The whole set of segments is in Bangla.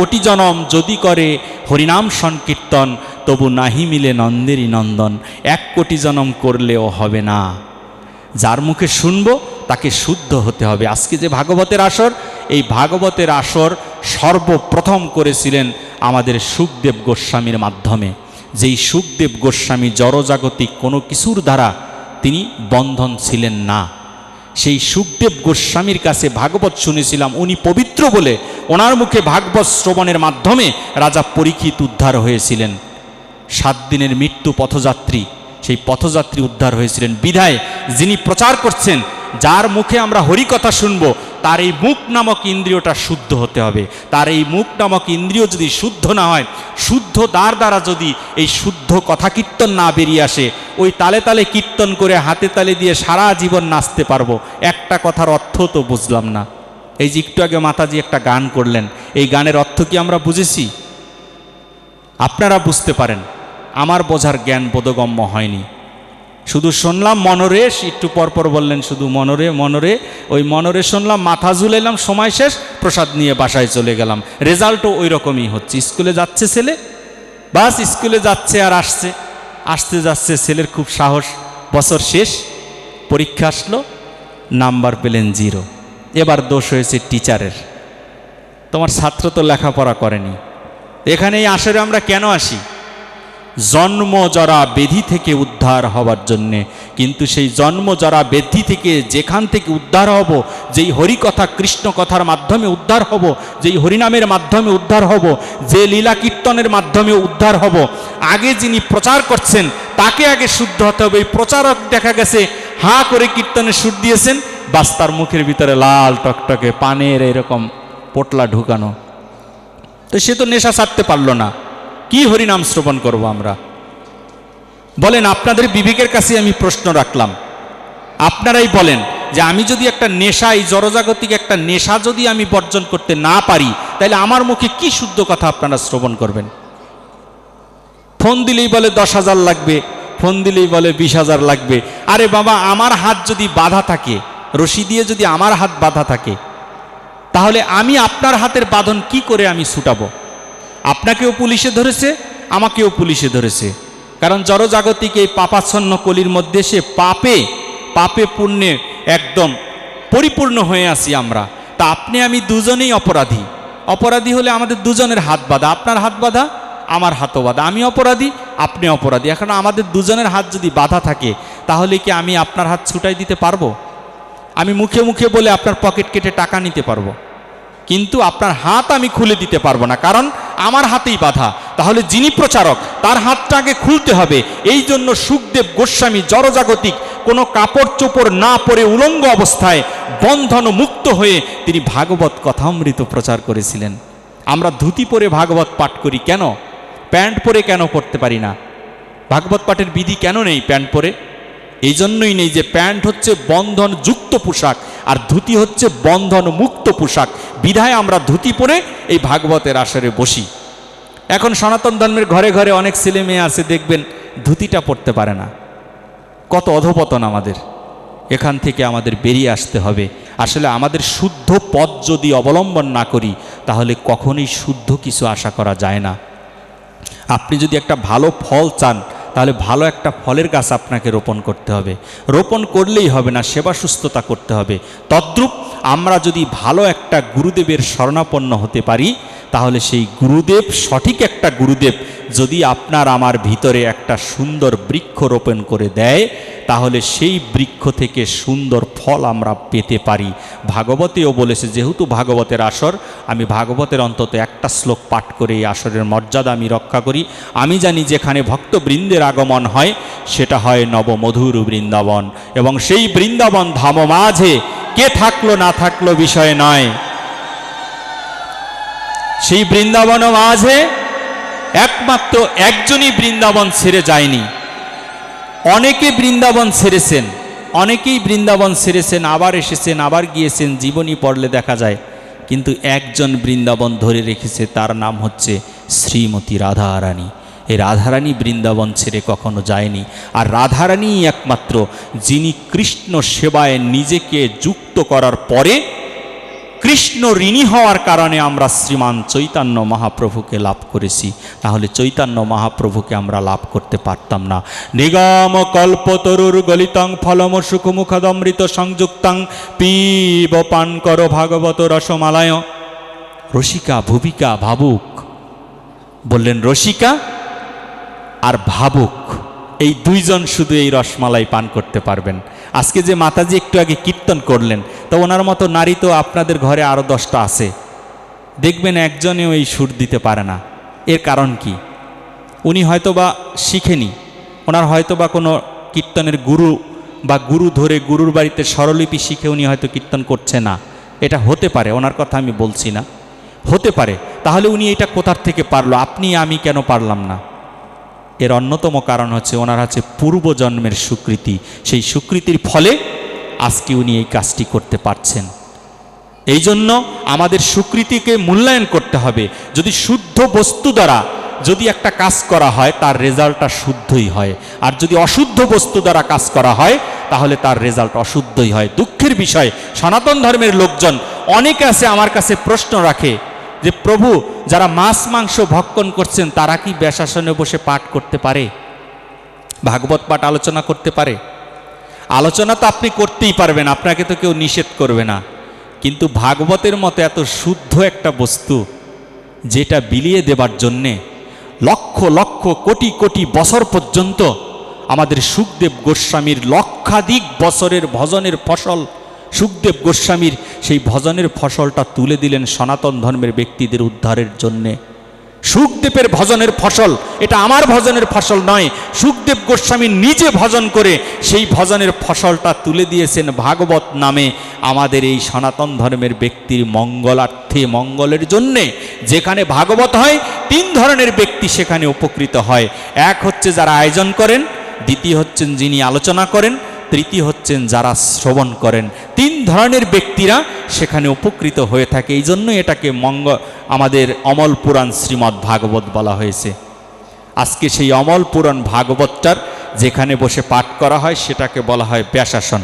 কোটি জনম যদি করে হরিনাম সংকীর্তন, তবু নাহি মিলে নন্দেরই নন্দন। এক কোটি জনম করলেও হবে না। যার মুখে শুনব, তাকে শুদ্ধ হতে হবে। আজকে যে ভাগবতের আসর, এই ভাগবতের আসর সর্বপ্রথম করেছিলেন আমাদের সুখদেব গোস্বামীর মাধ্যমে। যেই সুখদেব গোস্বামী জড়জাগতিক কোনো কিছুর দ্বারা তিনি বন্ধন ছিলেন না। সেই সুখদেব গোস্বামীর কাছে ভাগবত শুনেছিলাম, উনি পবিত্র বলে ওনার মুখে ভাগবত শ্রবণের মাধ্যমে রাজা পরীক্ষিত উদ্ধার হয়েছিলেন। সাত দিনের মৃত্যু পথযাত্রী, সেই পথযাত্রী উদ্ধার হয়েছিলেন। বিধায় যিনি প্রচার করছেন, যার মুখে আমরা হরিকথা শুনব, তার এই মুখ নামক ইন্দ্রিয়টা শুদ্ধ হতে হবে। তার এই মুখ নামক ইন্দ্রিয় যদি শুদ্ধ না হয়, শুদ্ধ দ্বার দ্বারা যদি এই শুদ্ধ কথা কীর্তন না বেরিয়ে আসে, ওই তালে তালে কীর্তন করে হাতে তালে দিয়ে সারা জীবন নাচতে পারব। একটা কথার অর্থ তো বুঝলাম না। এই যে একটু আগে মাতাজি একটা গান করলেন, এই গানের অর্থ কি আমরা বুঝেছি? আপনারা বুঝতে পারেন, আমার বোঝার জ্ঞান বোধগম্য হয়নি। শুধু শুনলাম মনরে, একটু পরপর বললেন, শুধু মনরে মনরে, ওই মনরে শুনলাম, মাথা ঝুলাইলাম, সময় শেষ, প্রসাদ নিয়ে বাসায় চলে গেলাম। রেজাল্টও ওই রকমই হচ্ছে। স্কুলে যাচ্ছে ছেলে? বাস, স্কুলে যাচ্ছে আর আসছে। আসতে যাচ্ছে ছেলের খুব সাহস। বছর শেষ, পরীক্ষা আসলো, নাম্বার পেলেন জিরো। এবার দোষ হয়েছে টিচারের। তোমার ছাত্র তো লেখাপড়া করেনি। এখানে এই আসরে আমরা কেন আসি? জন্ম জরা বেধি থেকে উদ্ধার হওয়ার জন্যে। কিন্তু সেই জন্ম জরা বেধি থেকে যেখান থেকে উদ্ধার হব, যেই হরিকথা কৃষ্ণ কথার মাধ্যমে উদ্ধার হব, যেই হরিনামের মাধ্যমে উদ্ধার হব, যে লীলা কীর্তনের মাধ্যমে উদ্ধার হব, আগে যিনি প্রচার করছেন, তাকে আগে শুদ্ধ হতে হবে। এই প্রচারক দেখা গেছে, হাঁ করে কীর্তনের সুর দিয়েছেন বাস তার মুখের ভিতরে লাল টকটকে, পানের এরকম পোটলা ঢুকানো। তো সে তো নেশা ছাড়তে পারল না। কি হরিনাম শ্রবণ করব আমরা? বলেন, আপনাদের বিবেকের কাছে আমি প্রশ্ন রাখলাম। আপনারাই বলেন যে আমি যদি একটা নেশা, এই জড়জাগতিক একটা নেশা যদি আমি বর্জন করতে না পারি, তাহলে আমার মুখে কি শুদ্ধ কথা আপনারা শ্রবণ করবেন? ফোন দিলেই বলে দশ হাজার লাগবে, ফোন দিলেই বলে বিশ হাজার লাগবে। আরে বাবা, আমার হাত যদি বাধা থাকে রশি দিয়ে যদি আমার হাত বাঁধা থাকে, তাহলে আমি আপনার হাতের বাঁধন কি করে আমি ছুটাবো? আপনাকেও পুলিশে ধরেছে, আমাকেও পুলিশে ধরেছে। কারণ জড়জাগতিক এই পাপাচ্ছন্ন কলির মধ্যে সে পাপে পাপে পুণ্যে একদম পরিপূর্ণ হয়ে আছি আমরা। তা আপনি আমি দুজনেই অপরাধী। অপরাধী হলে আমাদের দুজনের হাত বাঁধা। আপনার হাত বাঁধা, আমার হাতও বাঁধা। আমি অপরাধী, আপনি অপরাধী। এখন আমাদের দুজনের হাত যদি বাধা থাকে, তাহলে কি আমি আপনার হাত ছুটাই দিতে পারব? আমি মুখে মুখে বলে আপনার পকেট কেটে টাকা নিতে পারব। কিন্তু আপনার হাত আমি খুলে দিতে পারব না, কারণ আমার হাতেই বাধা। তাহলে যিনি প্রচারক, তার হাতটা আগে খুলতে হবে। এই জন্য সুখদেব গোস্বামী জড়জাগতিক কোনো কাপড় চোপড় না পরে উলঙ্গ অবস্থায় বন্ধন মুক্ত হয়ে তিনি ভাগবত কথামৃত প্রচার করেছিলেন। আমরা ধুতি পরে ভাগবত পাঠ করি কেন? প্যান্ট পরে কেন পড়তে পারি না? ভাগবত পাঠের বিধি কেন নেই প্যান্ট পরে? এই জন্যই নেই যে প্যান্ট হচ্ছে বন্ধন যুক্ত পোশাক আর ধুতি হচ্ছে বন্ধন মুক্ত পোশাক। বিধায় আমরা ধুতি পরে এই ভাগবতের আসরে বসি। এখন সনাতন ধর্মের ঘরে ঘরে অনেক ছেলে মেয়ে আছে, দেখবেন ধুতিটা পড়তে পারে না। কত অধপতন আমাদের। এখান থেকে আমাদের বেরিয়ে আসতে হবে। আসলে আমাদের শুদ্ধ পথ যদি অবলম্বন না করি, তাহলে কখনোই শুদ্ধ কিছু আশা করা যায় না। আপনি যদি একটা ভালো ফল চান তাহলে ভালো একটা ফলের গাছ আপনাকে রোপণ করতে হবে। রোপণ করলেই হবে না, সেবা সুস্থতা করতে হবে। তদ্রূপ আমরা যদি ভালো একটা গুরুদেবের শরণাপন্ন হতে পারি, তাহলে সেই গুরুদেব, সঠিক একটা গুরুদেব যদি আপনার আমার ভিতরে একটা সুন্দর বৃক্ষ রোপণ করে দেয়, তাহলে সেই বৃক্ষ থেকে সুন্দর ফল আমরা পেতে পারি। ভাগবতেও বলেছে, যেহেতু ভাগবতের আসর, আমি ভাগবতের অন্তত একটা শ্লোক পাঠ করে এই আসরের মর্যাদা আমি রক্ষা করি। আমি জানি যেখানে ভক্তবৃন্দের আগমন হয়, সেটা হয় নবমধুর বৃন্দাবন। এবং সেই বৃন্দাবন ধাম মাঝে কে থাকল না থাকল বিষয় নয়। সেই বৃন্দাবন মাঝে একমাত্র একজনই বৃন্দাবন ছেড়ে যায়নি। অনেকে বৃন্দাবন ছেড়েছেন, অনেকেই বৃন্দাবন ছেড়েছেন, আবার এসেছেন, আবার গিয়েছেন, জীবনী পড়লে দেখা যায়। কিন্তু একজন বৃন্দাবন ধরে রেখেছে, তার নাম হচ্ছে শ্রীমতী রাধারানী। এই রাধারানী বৃন্দাবন ছেড়ে কখনো যায়নি। আর রাধারানীই একমাত্র, যিনি কৃষ্ণ সেবায় নিজেকে যুক্ত করার পরে কৃষ্ণ ঋণী হওয়ার কারণে আমরা শ্রীমান চৈতন্য মহাপ্রভুকে লাভ করেছি। তাহলে চৈতন্য মহাপ্রভুকে আমরা লাভ করতে পারতাম না। নিগম কল্পতরুর গলিতং ফলম সুখমুখদমৃত সংযুক্তাং পিব পান কর ভাগবত রসমালায়। রসিকা ভূমিকা ভাবুক। বললেন, রসিকা আর ভাবুক, এই দুইজন শুধু এই রসমালাই পান করতে পারবেন। আজকে যে মাতাজি একটু আগে কীর্তন করলেন, তো ওনার মতো নারী তো আপনাদের ঘরে আরও দশটা আছে। দেখবেন একজনেও এই সুর দিতে পারে না। এর কারণ কি? উনি হয়তো বা শিখেনি। ওনার হয়তো বা কোনো কীর্তনের গুরু বা গুরু ধরে গুরুর বাড়িতে স্বরলিপি শিখে উনি হয়তো কীর্তন করছে না। এটা হতে পারে, ওনার কথা আমি বলছি না। হতে পারে। তাহলে উনি এটা কোথার থেকে পারল? আপনি, আমি কেন পারলাম না? এর অন্যতম কারণ হচ্ছে ওনার হচ্ছে পূর্বজন্মের স্বীকৃতি সেই স্বীকৃতির ফলে আজকে উনি এই কাজটি করতে পারছেন। এই জন্য আমাদের স্বীকৃতিকে মূল্যায়ন করতে হবে। যদি শুদ্ধ বস্তু দ্বারা যদি একটা কাজ করা হয়, তার রেজাল্টটা শুদ্ধই হয়। আর যদি অশুদ্ধ বস্তু দ্বারা কাজ করা হয়, তাহলে তার রেজাল্ট অশুদ্ধই হয়। দুঃখের বিষয়, সনাতন ধর্মের লোকজন অনেকে আছে আমার কাছে প্রশ্ন রাখে যে প্রভু, যারা মাছ মাংস ভক্ষণ করছেন, তারা কি ব্যাসাসনে বসে পাঠ করতে পারে? ভাগবত পাঠ আলোচনা করতে পারে? আলোচনা তো আপনি করতেই পারবেন, আপনাকে তো কেউ নিষেধ করবে না। কিন্তু ভাগবতের মতো এত শুদ্ধ একটা বস্তু, যেটা বিলিয়ে দেবার জন্যে লক্ষ লক্ষ কোটি কোটি বছর পর্যন্ত আমাদের সুখদেব গোস্বামীর লক্ষাধিক বছরের ভজনের ফসল সুখদেব গোস্বামীর সেই ভজনের ফসলটা তুলে দিলেন সনাতন ধর্মের ব্যক্তিদের উদ্ধারের জন্যে। সুখদেবের ভজনের ফসল, এটা আমার ভজনের ফসল নয়, সুখদেব গোস্বামী নিজে ভজন করে সেই ভজনের ফসলটা তুলে দিয়েছেন ভাগবত নামে আমাদের এই সনাতন ধর্মের ব্যক্তির মঙ্গলার্থে। মঙ্গলের জন্যে যেখানে ভাগবত হয়, তিন ধরনের ব্যক্তি সেখানে উপকৃত হয়। এক হচ্ছে যারা আয়োজন করেন, দ্বিতীয় হচ্ছেন যিনি আলোচনা করেন তৃতীয় হচ্ছেন যারা শ্রবণ করেন। তিন ধরনের ব্যক্তিরা সেখানে উপকৃত হয়ে থাকে। এই জন্য এটাকে মঙ্গ, আমাদের অমল পুরাণ শ্রীমদ্ ভাগবত বলা হয়েছে। আজকে সেই অমল পুরাণ ভাগবতটার যেখানে বসে পাঠ করা হয়, সেটাকে বলা হয় ব্যাসাসন।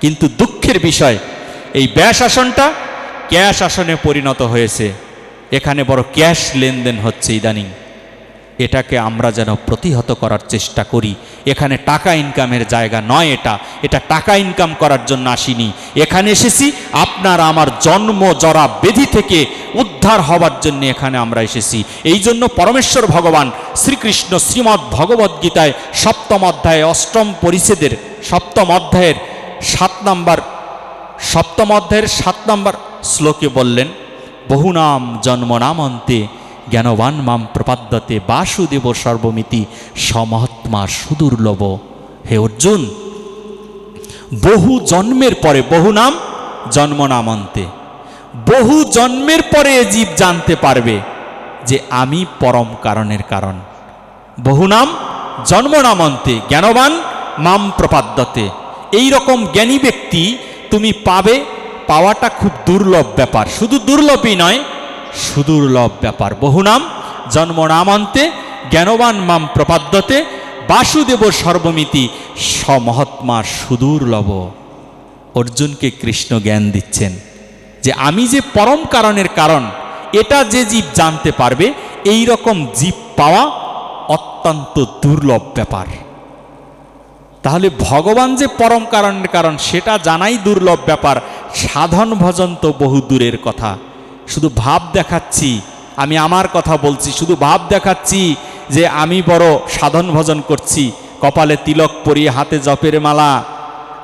কিন্তু দুঃখের বিষয়, এই ব্যাসাসনটা ক্যাশ আসনে পরিণত হয়েছে। এখানে বড় ক্যাশ লেনদেন হচ্ছে ইদানিং। এটাকে আমরা যেন প্রতিহত করার চেষ্টা করি। এখানে টাকা ইনকামের জায়গা নয় এটা। এটা টাকা ইনকাম করার জন্য আসিনি। এখানে এসেছি, আপনার আমার জন্ম জরা বেধি থেকে উদ্ধার হবার জন্য এখানে আমরা এসেছি। এই জন্য পরমেশ্বর ভগবান শ্রীকৃষ্ণ শ্রীমদ্ ভগবদ্গীতায় সপ্তম অধ্যায়ে অষ্টম পরিচ্ছেদের সপ্তম অধ্যায়ের সাত নম্বর, সপ্তম অধ্যায়ের সাত নম্বর শ্লোকে বললেন, বহু নাম বহুনাম জন্মনামন্তে জ্ঞানবান মাম প্রপাদ্যতে বাসুদেব সর্বমিতি সমহাত্মা সুদুর্লভ। হে অর্জুন, বহু জন্মের পরে, বহু নাম জন্ম নামন্তে। বহু জন্মের পরে জীব জানতে পারবে যে আমি পরম কারণের কারণ। বহু নাম জন্ম নামন্তে, জ্ঞানবান মাম প্রপাদ্যতে। এই রকম জ্ঞানী ব্যক্তি তুমি পাবে, পাওয়াটা খুব দুর্লভ ব্যাপার। শুধু দুর্লভই নয় সুদুর্লভ ব্যাপার। বহু নাম, জন্ম নামান্তে, জ্ঞানবান মাম প্রপাদ্যতে, বাসুদেব সর্বমিতি সমহাত্মা সুদুর্লভ অর্জুনকে কৃষ্ণ জ্ঞান দিচ্ছেন যে আমি যে পরম কারণের কারণ, এটা যে জীব জানতে পারবে, এই রকম জীব পাওয়া অত্যন্ত দুর্লভ ব্যাপার। তাহলে ভগবান যে পরম কারণের কারণ, সেটা জানাই দুর্লভ ব্যাপার। সাধন ভজন তো বহু দূরের কথা। শুধু ভাব দেখাচ্ছি, আমি আমার কথা বলছি, শুধু ভাব দেখাচ্ছি যে আমি বড় সাধন ভজন করছি, কপালে তিলক পরিয়ে হাতে জপের মালা।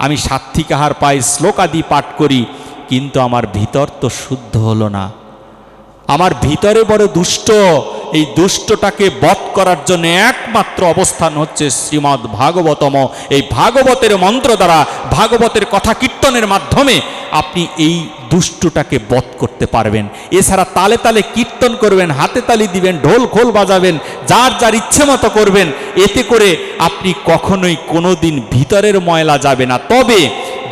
আমি সাত্বিকাহার পাই শ্লোকাদি পাঠ করি, কিন্তু আমার ভিতর তো শুদ্ধ হলো না। আমার ভিতরে বড় দুষ্ট এই দুষ্টটাকে বধ করার জন্য একমাত্র অবস্থান হচ্ছে শ্রীমদ্ ভাগবতম। এই ভাগবতের মন্ত্র দ্বারা, ভাগবতের কথা কীর্তনের মাধ্যমে আপনি এই দুষ্টটাকে বধ করতে পারবেন। এছাড়া তালে তালে কীর্তন করবেন, হাতে তালি দিবেন, ঢোল খোল বাজাবেন, যার যার ইচ্ছে মতো করবেন, এতে করে আপনি কখনোই কোনো দিন ভিতরের ময়লা যাবে না। তবে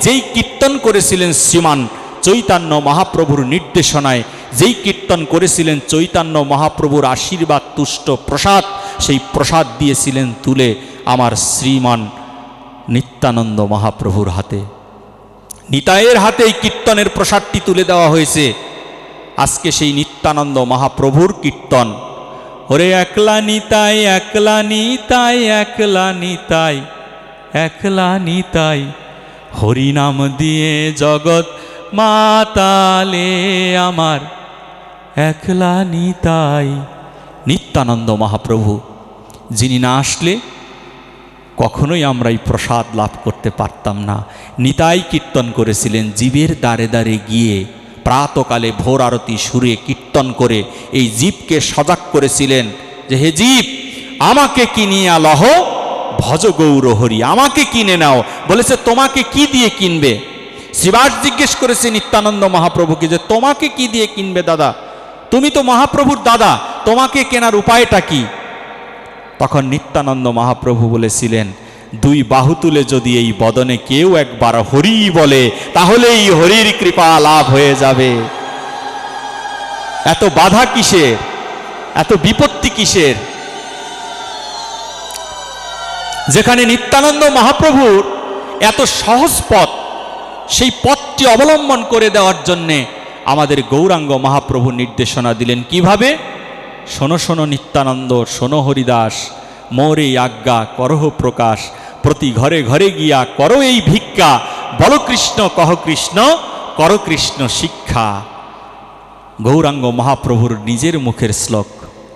যেই কীর্তন করেছিলেন শ্রীমান চৈতন্য মহাপ্রভুর নির্দেশনায় যেই কীর্তন করেছিলেন চৈতন্য মহাপ্রভুর আশীর্বাদ, তুষ্ট প্রসাদ, সেই প্রসাদ দিয়েছিলেন তুলে আমার শ্রীমান নিত্যানন্দ মহাপ্রভুর হাতে। নিতাইয়ের হাতে এই কীর্তনের প্রসাদটি তুলে দেওয়া হয়েছে। আজকে সেই নিত্যানন্দ মহাপ্রভুর কীর্তন। ওরে একলা নিতাই একলা নিতাই একলা নিতাই একলা নিতাই, হরিনাম দিয়ে জগৎ মাতালে আমার একলা নিতাই নিত্যানন্দ মহাপ্রভু, যিনি না আসলে কখনোই আমরা এই প্রসাদ লাভ করতে পারতাম না। নিতাই কীর্তন করেছিলেন, জীবের দ্বারে দ্বারে গিয়ে প্রাতকালে ভোর আরতি সুরে কীর্তন করে এই জীবকে সজাগ করেছিলেন যে, হে জীব, আমাকে কিনিয়া লহ ভজ গৌর হরি, আমাকে কিনে নাও। বলেছে, তোমাকে কি দিয়ে কিনবে? শিবাস জিজ্ঞেস করেছে নিত্যানন্দ মহাপ্রভুকে যে, তোমাকে কি দিয়ে কিনবে দাদা? তুমি তো মহাপ্রভুর দাদা, তোমাকে কেনার উপায়টা কি? তখন নিত্যানন্দ মহাপ্রভু বলেছিলেন, দুই বাহু তুলে যদি এই বদনে কেউ একবার হরি বলে তাহলে এই হরির কৃপা লাভ হয়ে যাবে। এত বাধা কিসের? এত বিপত্তি কিসের? যেখানে নিত্যানন্দ মহাপ্রভুর এত সহজ পথ সেই পথটি অবলম্বন করে দেওয়ার জন্যে আমাদের গৌরাঙ্গ মহাপ্রভু নির্দেশনা দিলেন। কীভাবে? শোনো শোনো নিত্যানন্দ, শোনো হরিদাস, মোর আজ্ঞা, করহ প্রকাশ, প্রতি ঘরে ঘরে গিয়া করো এই ভিক্ষা, বল কৃষ্ণ, কহ কৃষ্ণ, কর কৃষ্ণ শিক্ষা। গৌরাঙ্গ মহাপ্রভুর নিজের মুখের শ্লোক।